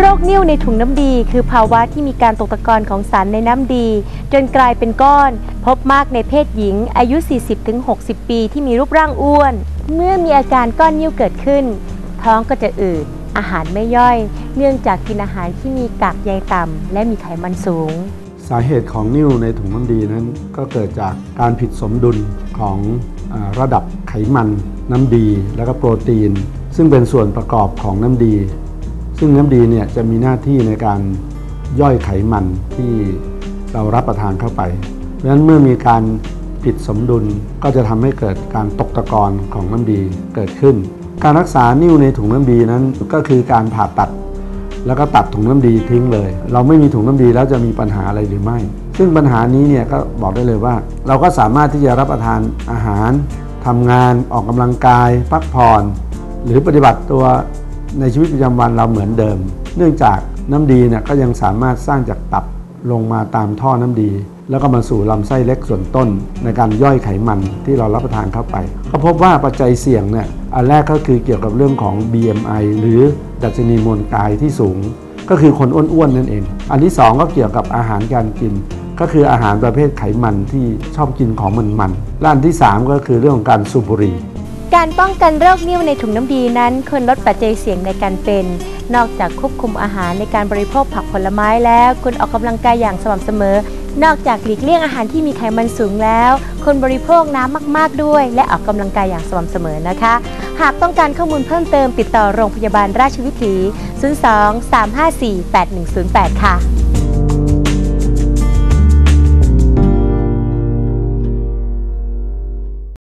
โรคนิ่วในถุงน้ำดี คือภาวะที่มีการตกตะกอนของสารในน้ำดี จนกลายเป็นก้อน พบมากในเพศหญิง อายุ 40-60 ปีที่มีรูปร่างอ้วน เมื่อมีอาการก้อนนิ่วเกิดขึ้น ท้องก็จะอืดอาหารไม่ย่อย เนื่องจากกินอาหารที่มีกากใยต่ำและมีไขมันสูง สาเหตุของนิ่วในถุงน้ำดีนั้น ก็เกิดจากการผิดสมดุลของระดับไขมันน้ำดี แล้วก็โปรตีน ซึ่งเป็นส่วนประกอบของน้ำดี ซึ่งน้ำดีเนี่ยจะมีหน้าที่ในการย่อยไขมันที่เรารับประทานเข้าไป เพราะฉะนั้นเมื่อมีการผิดสมดุลก็จะทำให้เกิดการตกตะกอนของน้ำดีเกิดขึ้น การรักษานิ่วในถุงน้ำดีนั้นก็คือการผ่าตัด แล้วก็ตัดถุงน้ำดีทิ้งเลย เราไม่มีถุงน้ำดีแล้วจะมีปัญหาอะไรหรือไม่ ซึ่งปัญหานี้เนี่ยก็บอกได้เลยว่า เราก็สามารถที่จะรับประทานอาหารทำงานออกกำลังกาย พักผ่อน หรือปฏิบัติตัว ในชีวิตประจำวันเราเหมือนเดิม เนื่องจากน้ำดีเนี่ยก็ยังสามารถสร้างจากตับลงมาตามท่อน้ำดี แล้วก็มาสู่ลำไส้เล็กส่วนต้น ในการย่อยไขมันที่เรารับประทานเข้าไป ก็พบว่าปัจจัยเสี่ยงเนี่ยอันแรกก็คือเกี่ยวกับเรื่องของ BMI หรือดัชนีมวลกายที่สูง ก็คือคนอ้วนๆนั่นเอง อันที่ 2 ก็เกี่ยวกับอาหารการกิน ก็คืออาหารประเภทไขมันที่ชอบกินของมันๆและอันที่ 3 ก็คือเรื่องของการสูบบุหรี่ การป้องกันโรคนิ่วในถุงน้ำดีนั้นควรลดปัจจัยเสี่ยงในการเป็น นอกจากควบคุมอาหารในการบริโภคผักผลไม้แล้วควรออกกำลังกายอย่างสม่ำเสมอ นอกจากหลีกเลี่ยงอาหารที่มีไขมันสูงแล้วควรบริโภคน้ำมาก ๆด้วย และออกกำลังกายอย่างสม่ำเสมอนะคะ หากต้องการข้อมูลเพิ่มเติมติดต่อโรงพยาบาลราชวิถี 02 354 8108 ค่ะ